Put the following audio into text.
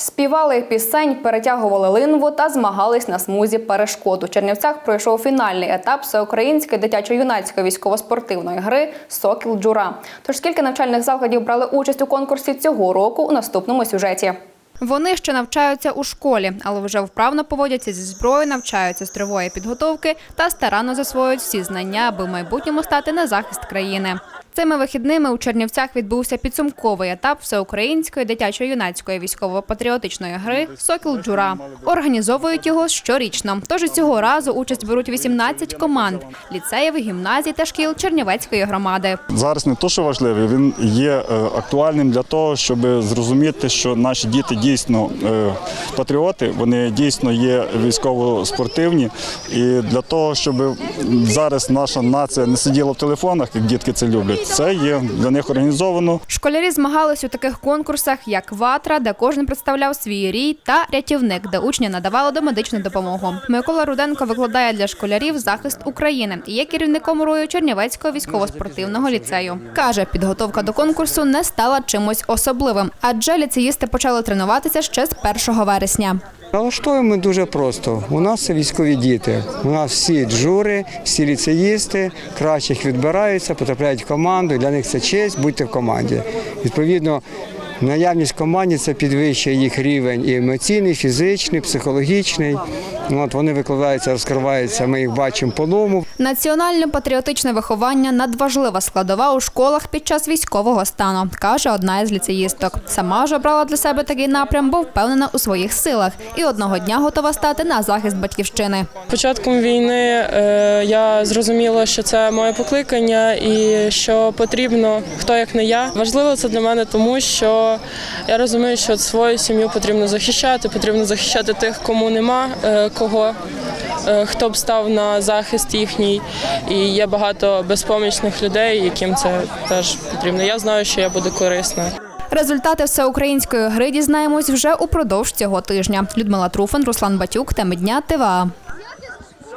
Співали пісень, перетягували линву та змагались на смузі перешкод. У Чернівцях пройшов фінальний етап всеукраїнської дитячо-юнацької військово-спортивної гри Сокіл Джура. Тож скільки навчальних закладів брали участь у конкурсі цього року у наступному сюжеті. Вони ще навчаються у школі, але вже вправно поводяться зі зброєю, навчаються стривої підготовки та старанно засвоюють всі знання, аби в майбутньому стати на захист країни. Цими вихідними у Чернівцях відбувся підсумковий етап всеукраїнської дитячо-юнацької військово-патріотичної гри Сокіл Джура. Організовують його щорічно. Тож цього разу участь беруть 18 команд ліцеїв, гімназій та шкіл Чернівецької громади. Зараз не то, що важливий, він є е, актуальним для того, щоб зрозуміти, що наші діти дійсно е, патріоти, вони дійсно є військово-спортивні. І для того, щоб зараз наша нація не сиділа в телефонах, як дітки це люблять, це є для них організовано. Школярі змагались у таких конкурсах, як ватра, де кожен представляв свій рій, та рятівник, де учні надавали домедичну допомогу. Микола Руденко викладає для школярів захист України і є керівником рою Чернівецького військово-спортивного ліцею. каже, підготовка до конкурсу не стала чимось особливим, адже ліцеїсти почали тренуватися ще з 1 вересня. Налаштуємо дуже просто. У нас військові діти. У нас всі джури, всі ліцеїсти, кращих відбираються, потрапляють в команду. Для них це честь бути в команді. Відповідно, наявність в команді це підвищує їх рівень і емоційний, фізичний, психологічний. От вони викладаються, розкриваються. Ми їх бачимо по-новому. Національно-патріотичне виховання надважлива складова у школах під час військового стану, каже одна із ліцеїсток. Сама ж обрала для себе такий напрям, бо впевнена у своїх силах і одного дня готова стати на захист батьківщини. Початком війни е, я зрозуміла, що це моє покликання і що потрібно хто як не я. Важливо це для мене, тому що я розумію, що свою сім'ю потрібно захищати, потрібно захищати тих, кому нема е, кого, е, хто б став на захист їхній. І є багато безпомічних людей, яким це теж потрібно. Я знаю, що я буду корисна. Результати всеукраїнської гри дізнаємось вже упродовж цього тижня. Людмила Труфан, Руслан Батюк, теми дня ТВА.